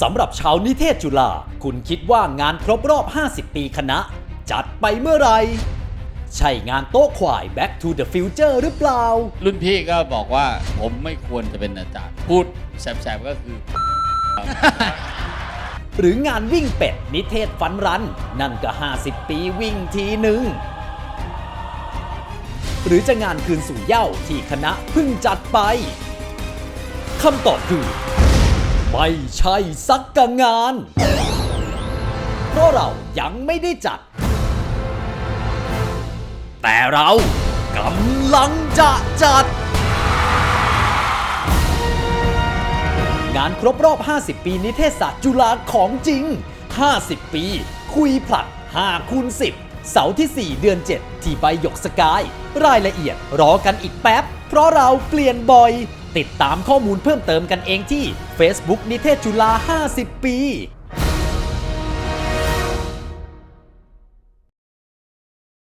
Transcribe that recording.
สำหรับชาวนิเทศจุฬาคุณคิดว่างานครบรอบ 50 ปีคณะ จัดไปเมื่อไหร่ใช่งานโต๊ะควาย Back to the Future หรือเปล่า รุ่นพี่ก็บอกว่าผมไม่ควรจะเป็นอาจารย์ พูดแสบๆ ก็คือ หรืองานวิ่งเป็ด นิเทศฟันรัน นั่นก็ 50 ปีวิ่งทีหนึ่ง หรือจะงานคืนสู่เหย้าที่คณะเพิ่งจัดไปคำตอบคือ ไม่ใช่สักกะงาน เพราะเรายังไม่ได้จัด แต่เรากำลังจะจัด งานครบรอบ 50 ปีนิเทศศาสตร์จุฬาของจริง 50 ปี คุยผลัด5คูณ10 เสาร์ที่ 4 เดือน 7 ที่ใบหยกสกาย รายละเอียดรอกันอีกแป๊บ เพราะเราเปลี่ยนบ่อย ติดตามข้อมูลเพิ่มเติมกันเองที่ Facebook นิเทศจุฬา 50 ปี